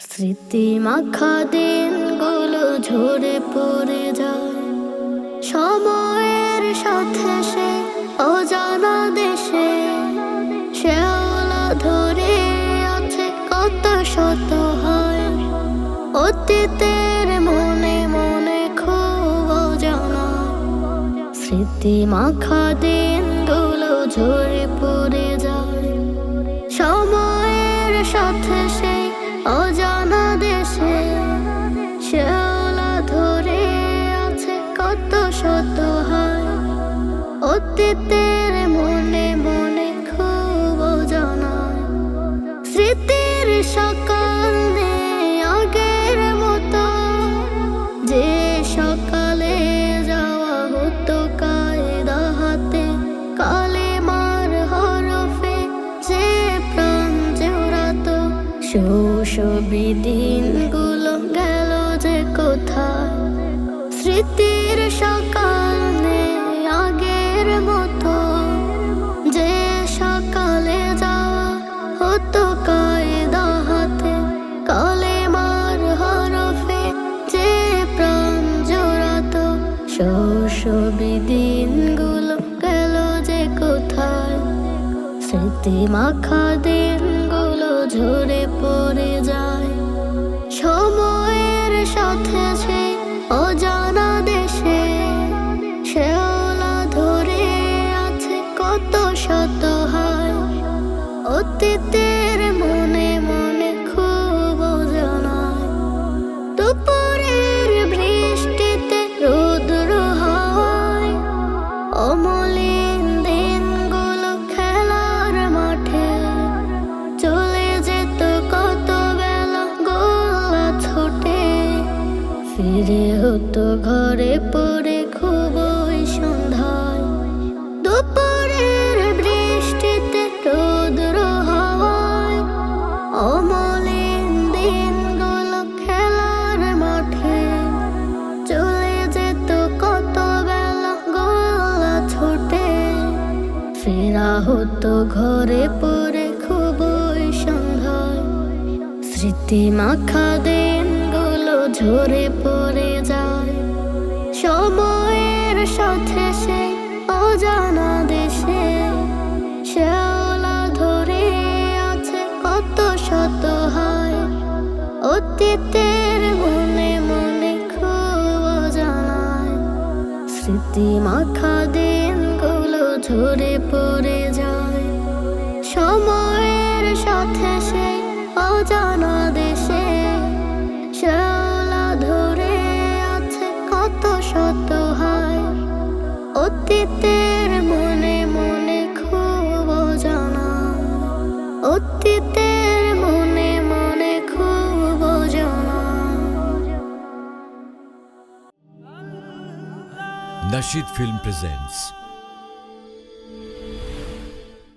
স্মৃতি মাখা দিনগুলো ঝরে পড়ে যায়। সময়ের সাথে সে অজানা দেশে, শেওলা ধরে আছে কত শত হয়। অতীতের মনে মনে খুব অজানা। স্মৃতি মাখা দিনগুলো ঝরে পড়ে যায়। সময়ের সাথে মনে মনে খুব স্মৃতির সকাল আগের মতো। যে সকালে যাওয়া হতো কালে মার হরফে যে দিনগুলো গেল যে কোথায়? স্মৃতির সকাল শৈশবী দিনগুলো গেল যে কোথায়? স্মৃতি মাখা দিনগুলো ঝরে পড়ে যায়। সময়ের সাথে সে অজানা দেশে, শেওলা ধরে আছে কত শত হয় অতীতের ফিরে হতো ঘরে পড়ে খুবই সন্ধ্যায়। দুপুরের বৃষ্টিতে রৌদ্র হয় অমলিন দিনগুলো খেলার মাঠে চলে যেত কত বেলা গোলা ছোটে। ফেরা হতো ঘরে পড়ে খুবই সন্ধ্যায়। স্মৃতি মাখা দিনগুলো ঝরে পড়ে যায়। সময়ের সাথে সে অজানা দেশে শেওলা ধরে আছে কত শত হয়। অতীতের মনে মনে খুব অজানায়। স্মৃতি মাখা দিনগুলো ঝরে পড়ে যায়। সময়ের সাথে সে অজানা দেশে অতীতের মনে মনে খুব জানা অতীতের মনে মনে খুব জানা Nashid Film presents